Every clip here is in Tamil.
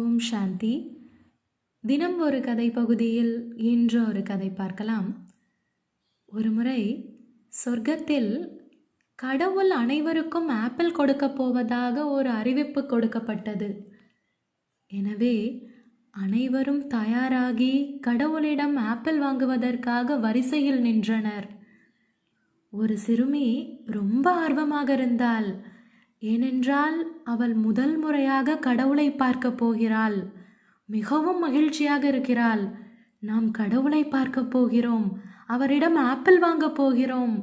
ஓம் சாந்தி. தினம் ஒரு கதை பகுதியில் இன்று ஒரு கதை பார்க்கலாம். ஒரு முறை சொர்க்கத்தில் கடவுள் அனைவருக்கும் ஆப்பிள் கொடுக்க போவதாக ஒரு அறிவிப்பு கொடுக்கப்பட்டது. எனவே அனைவரும் தயாராகி கடவுளிடம் ஆப்பிள் வாங்குவதற்காக வரிசையில் நின்றனர். ஒரு சிறுமி ரொம்ப ஆர்வமாக இருந்தாள் ஏனென்றால் அவள் முதல் முறையாக கடவுளை பார்க்க போகிறாள். மிகவும் மகிழ்ச்சியாக இருக்கிறாள். நாம் கடவுளை பார்க்க போகிறோம். அவரிடம் ஆப்பிள் வாங்கப் போகிறோம்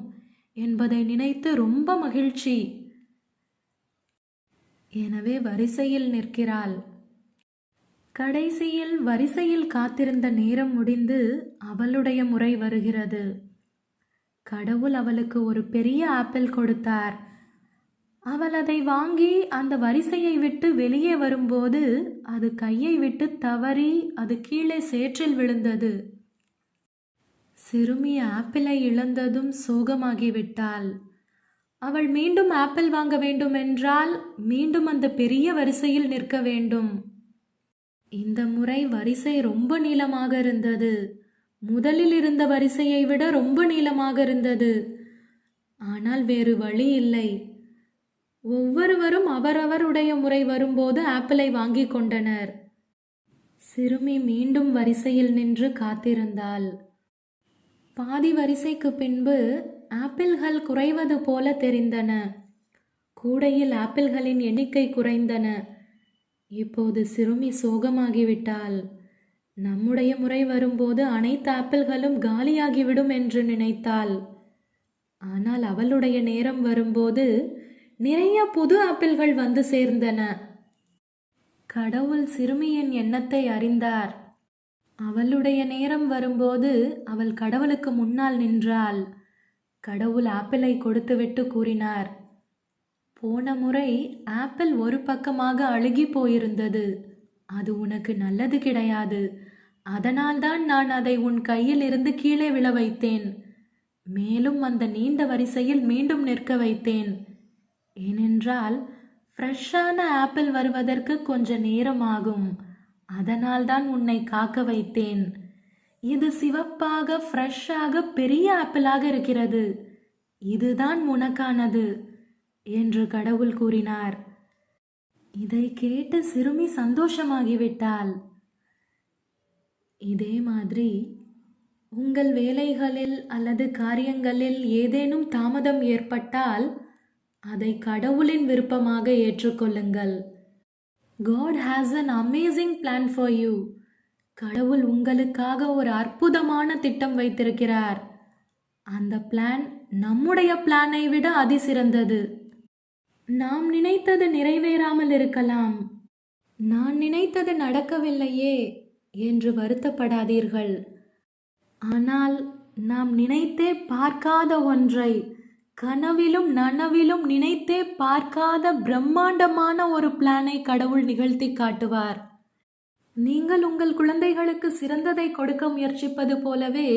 என்பதை நினைத்து ரொம்ப மகிழ்ச்சி. எனவே வரிசையில் நிற்கிறாள். கடைசியில் வரிசையில் காத்திருந்த நேரம் முடிந்து அவளுடைய முறை வருகிறது. கடவுள் அவளுக்கு ஒரு பெரிய ஆப்பிள் கொடுத்தார். அவள் அதை வாங்கி அந்த வரிசையை விட்டு வெளியே வரும்போது அது கையை விட்டு தவறி அது கீழே சேற்றில் விழுந்தது. சிறுமி ஆப்பிளை இழந்ததும் சோகமாகிவிட்டாள். அவள் மீண்டும் ஆப்பிள் வாங்க வேண்டுமென்றால் மீண்டும் அந்த பெரிய வரிசையில் நிற்க வேண்டும். இந்த முறை வரிசை ரொம்ப நீளமாக இருந்தது. முதலில் இருந்த வரிசையை விட ரொம்ப நீளமாக இருந்தது. ஆனால் வேறு வழி இல்லை. ஒவ்வொருவரும் அவரவருடைய முறை வரும்போது ஆப்பிளை வாங்கிக் கொண்டனர். சிறுமி மீண்டும் வரிசையில் நின்று காத்திருந்தாள். பாதி வரிசைக்கு பின்பு ஆப்பிள்கள் குறைவது போல தெரிந்தன. கூடையில் ஆப்பிள்களின் எண்ணிக்கை குறைந்தன. இப்போது சிறுமி சோகமாகிவிட்டாள். நம்முடைய முறை வரும்போது அனைத்து ஆப்பிள்களும் காலியாகிவிடும் என்று நினைத்தாள். ஆனால் அவளுடைய நேரம் வரும்போது நிறைய புது ஆப்பிள்கள் வந்து சேர்ந்தன. கடவுள் சிறுமியின் எண்ணத்தை அறிந்தார். அவளுடைய நேரம் வரும்போது அவள் கடவுளுக்கு முன்னால் நின்றாள். கடவுள் ஆப்பிளை கொடுத்துவிட்டு கூறினார் போன முறை ஆப்பிள் ஒரு பக்கமாக அழுகி போயிருந்தது. அது உனக்கு நல்லது கிடையாது. அதனால்தான் நான் அதை உன் கையில் இருந்து கீழே விழ வைத்தேன். மேலும் அந்த நீண்ட வரிசையில் மீண்டும் நிற்க வைத்தேன். ஏனென்றால் ஃப்ரெஷ்ஷான ஆப்பிள் வருவதற்கு கொஞ்ச நேரம் ஆகும் அதனால்தான் உன்னை காக்க வைத்தேன். இது சிவப்பாக ஃப்ரெஷ்ஷாக பெரிய ஆப்பிளாக இருக்கிறது. இதுதான் உனக்கானது என்று கடவுள் கூறினார். இதை கேட்டு சிறுமி சந்தோஷமாகிவிட்டாள். இதே மாதிரி உங்கள் வேலைகளில் அல்லது காரியங்களில் ஏதேனும் தாமதம் ஏற்பட்டால் அதை கடவுளின் விருப்பமாக ஏற்றுக்கொள்ளுங்கள். God has an amazing plan for you கடவுள் உங்களுக்காக ஒரு அற்புதமான திட்டம் வைத்திருக்கிறார். அந்த பிளான் நம்முடைய பிளானை விட அதிசிறந்தது. நாம் நினைத்தது நிறைவேறாமல் இருக்கலாம். நான் நினைத்தது நடக்கவில்லையே என்று வருத்தப்படாதீர்கள். ஆனால் நாம் நினைத்தே பார்க்காத ஒன்றை கனவிலும் நனவிலும் நினைத்தே பார்க்காத பிரம்மாண்டமான ஒரு பிளானை கடவுள் நிகழ்த்தி காட்டுவார். நீங்கள் உங்கள் குழந்தைகளுக்கு சிறந்ததை கொடுக்க முயற்சிப்பது போலவே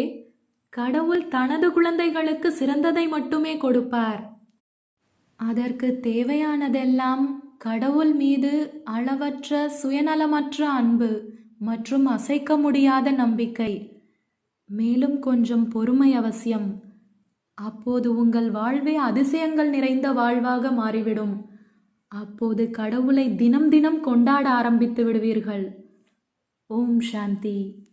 கடவுள் தனது குழந்தைகளுக்கு சிறந்ததை மட்டுமே கொடுப்பார். அதற்கு தேவையானதெல்லாம் கடவுள் மீது அளவற்ற சுயநலமற்ற அன்பு மற்றும் அசைக்க முடியாத நம்பிக்கை. மேலும் கொஞ்சம் பொறுமை அவசியம். அப்போது உங்கள் வாழ்வே அதிசயங்கள் நிறைந்த வாழ்வாக மாறிவிடும். அப்போது கடவுளை தினம் தினம் கொண்டாட ஆரம்பித்து விடுவீர்கள். ஓம் சாந்தி.